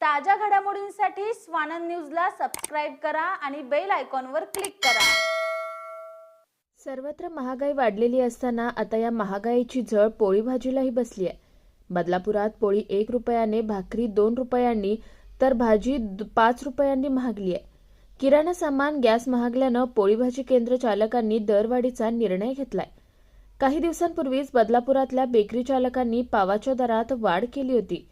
ताज्या घडामोडींसाठी स्वानंद न्यूजला सबस्क्राईब करा आणि बेल आयकॉनवर क्लिक करा. सर्वत्र महागाई वाढलेली असताना आता या महागाईची झळ पोळी भाजीलाही बसली आहे. बदलापुरात पोळी एक रुपयाने भाकरी दोन रुपयांनी तर भाजी पाच रुपयांनी महागली आहे. किराणा सामान गॅस महागल्यानं पोळी भाजी केंद्र चालकांनी दरवाढीचा निर्णय घेतलाय. काही दिवसांपूर्वीच बदलापुरातल्या बेकरी चालकांनी पावाच्या दरात वाढ केली होती.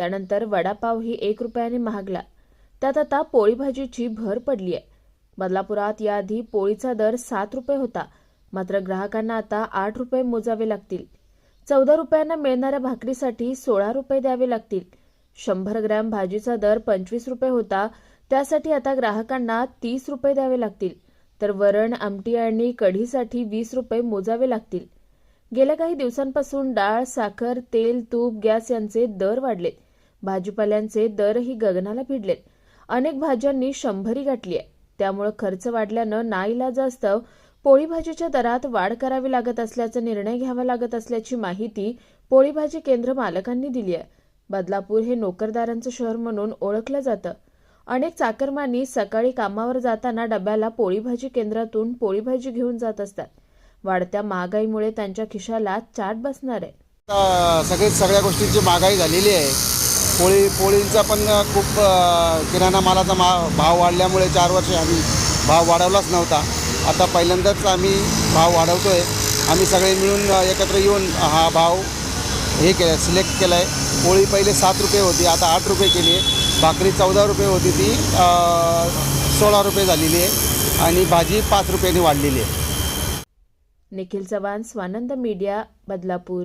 त्यानंतर वडापावही एक रुपयाने महागला. त्यात आता पोळी भाजीची भर पडली आहे बदलापुरात याआधी पोळीचा दर सात रुपये होता. मात्र ग्राहकांना आता आठ रुपये मोजावे लागतील. चौदा रुपयांना मिळणाऱ्या भाकरीसाठी सोळा रुपये द्यावे लागतील. शंभर ग्रॅम भाजीचा दर पंचवीस रुपये होता. त्यासाठी आता ग्राहकांना तीस रुपये द्यावे लागतील. तर वरण आमटी आणि कढीसाठी वीस रुपये मोजावे लागतील. गेल्या काही दिवसांपासून डाळ साखर तेल तूप गॅस यांचे दर वाढलेत. भाजीपाल्यांचे दरही गगनाला भिडलेत. अनेक भाज्यांनी शंभरी गाठली आहे. त्यामुळे खर्च वाढल्यानं नाईलाजास्तव पोळी भाजीच्या दरात वाढ करावी लागत असल्याचा निर्णय घ्यावा लागत असल्याची माहिती पोळी भाजी केंद्र मालकांनी दिली आहे. बदलापूर हे नोकरदारांचं शहर म्हणून ओळखलं जातं. अनेक चाकरमानी सकाळी कामावर जाताना डब्याला पोळी भाजी केंद्रातून पोळी भाजी घेऊन जात असतात. वाढत्या महागाईमुळे त्यांच्या खिशाला चाट बसणार आहे. सगळ्या गोष्टींची महागाई झालेली आहे. पोळी पोळींचा पण खूप किराणा मालाचा मा भाव वाढल्यामुळे चार वर्ष आम्ही भाव वाढवलाच नव्हता. आता पहिल्यांदाच आम्ही भाव वाढवतो आहे आम्ही सगळे मिळून एकत्र येऊन हा भाव हे केलं सिलेक्ट केला आहे पोळी पहिले सात रुपये होती आता आठ रुपये केली आहे. भाकरी चौदा रुपये होती ती सोळा रुपये झालेली आहे आणि भाजी पाच रुपयांनी वाढलेली आहे. निखिल चव्हाण स्वानंद मीडिया बदलापूर.